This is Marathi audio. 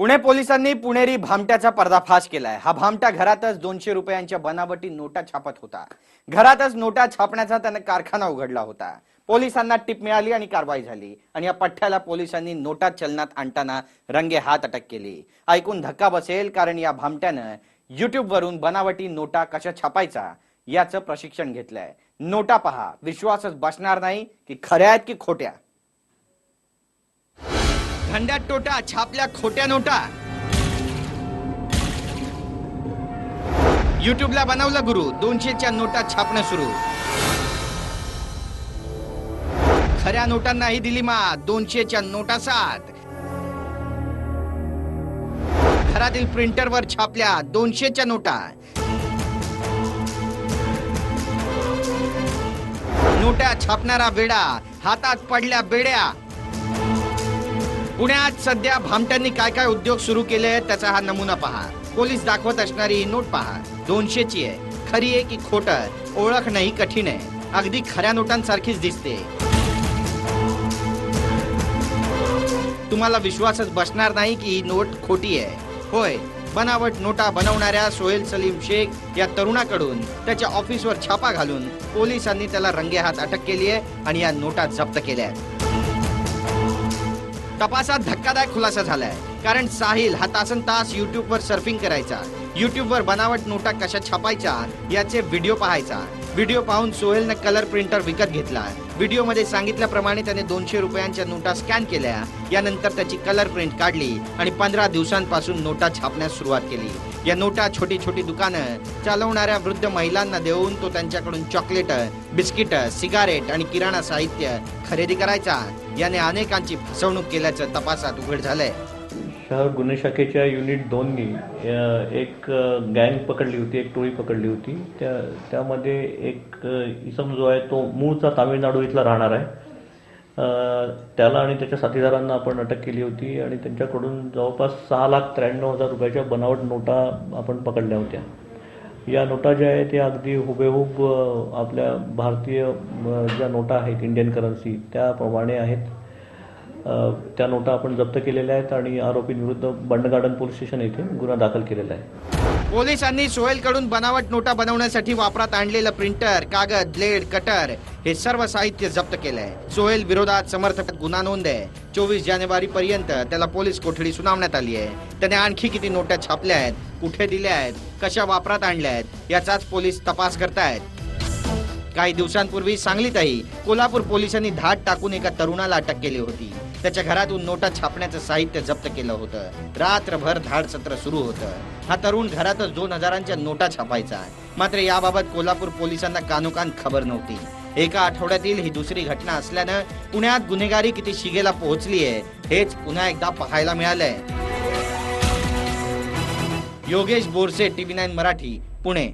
पुणे पोलिसांनी पुणेरी भामट्याचा पर्दाफाश केलाय. हा भामटा घरातच दोनशे रुपयांच्या बनावटी नोटा छापत होता. घरातच नोटा छापण्याचा त्यानं कारखाना उघडला होता. पोलिसांना टीप मिळाली आणि कारवाई झाली. आणि या पठ्ठ्याला पोलिसांनी नोटा चलनात आणताना रंगे हात अटक केली. ऐकून धक्का बसेल कारण या भामट्यानं युट्यूब वरून बनावटी नोटा कशा छापायचा याचं प्रशिक्षण घेतलंय. नोटा पहा. विश्वासच बसणार नाही की खऱ्या आहेत की खोट्या. खंड्यात टोटा छापल्या खोट्या नोटा. युट्यूबला बनवलं गुरु दोनशेच्या नोटा छापणं सुरू. खऱ्या नोटांनाही दिली मा दोनशेच्या नोटा सात. घरातील प्रिंटरवर छापल्या दोनशेच्या नोटा. नोटा छापणारा वेडा हातात पडल्या बेड्या. पुण्यात सध्या भामट्यांनी काय काय उद्योग सुरू केले आहेत त्याचा हा नमुना पहा. पोलीस दाखवत असणारी ही नोट पहा. दोनशेची आहे. खरी आहे की खोट? ओळख नाही कठीण आहे. अगदी खऱ्या नोटांसारखीच दिसते. तुम्हाला विश्वासच बसणार नाही की ही नोट खोटी आहे. होय बनावट नोटा बनवणाऱ्या सोहेल सलीम शेख या तरुणाकडून त्याच्या ऑफिसवर छापा घालून पोलिसांनी त्याला रंगेहात अटक केली आहे आणि या नोटा जप्त केल्या आहेत. तपासात धक्कादायक खुलासा झालाय. कारण साहिल हा तासन तास युट्यूबवर सर्फिंग करायचा. युट्यूबवर बनावट नोटा कशा छापायच्या याचे व्हिडिओ पाहायचा. व्हिडिओ पाहून सोहेलनं कलर प्रिंटर विकत घेतला. व्हिडिओमध्ये सांगितल्याप्रमाणे त्याने दोनशे रुपयांच्या नोटा स्कॅन केल्या. यानंतर त्याची कलर प्रिंट काढली आणि पंधरा दिवसांपासून नोटा छापण्यास सुरुवात केली. या नोटा छोटी छोटी दुकानं चालवणाऱ्या वृद्ध महिलांना देऊन तो त्यांच्याकडून चॉकलेट बिस्किट सिगारेट आणि किराणा साहित्य खरेदी करायचा. याने अनेकांची फसवणूक केल्याचं तपासात उघड झालंय. शहर गुन्हे शाखेच्या युनिट दोननी एक गँग पकडली होती एक टोळी पकडली होती. त्या त्यामध्ये एक इसम जो आहे तो मूळचा तामिळनाडू इथला राहणार आहे. त्याला आणि त्याच्या साथीदारांना आपण अटक केली होती आणि त्यांच्याकडून जवळपास सहा लाख त्र्याण्णव हजार रुपयाच्या बनावट नोटा आपण पकडल्या होत्या. या नोटा ज्या आहेत त्या अगदी हुबेहूब आपल्या भारतीय ज्या नोटा आहेत इंडियन करन्सी त्याप्रमाणे आहेत. त्या नोटा आपण जप्त केलेल्या आहेत आणि आरोपींविरुद्ध बंड गार्डन पोलीस स्टेशन येथे गुन्हा दाखल केलेला आहे. पोलिसांनी सोहेलकडून बनावट नोटा बनवण्यासाठी वापरात आणलेलं प्रिंटर कागद ब्लेड कटर हे सर्व साहित्य जप्त केलंय. सोहेल विरोधात समर्थक गुन्हा नोंद आहे. चोवीस जानेवारी पर्यंत त्याला पोलीस कोठडी सुनावण्यात आली आहे. त्याने आणखी किती नोटा छापल्या आहेत कुठे दिल्या आहेत कशा वापरात आणल्या आहेत याचाच पोलीस तपास करतायत. काही दिवसांपूर्वी सांगलीतही कोल्हापूर पोलिसांनी धाड टाकून एका तरुणाला अटक केली होती. त्याच्या घरातून नोटा छापण्याचं साहित्य जप्त केलं होतं. रात्रभर धाड सत्र सुरू होतं. हा तरुण घरातच दोन हजारांच्या नोटा छापायचा. मात्र याबाबत कोल्हापूर पोलिसांना कानोकान खबर नव्हती. एका आठवड्यातील ही दुसरी घटना असल्यानं पुण्यात गुन्हेगारी किती शिगेला पोहोचली आहे हेच पुन्हा एकदा पाहायला मिळालंय. Yogesh Borse TV nine Marathi Pune.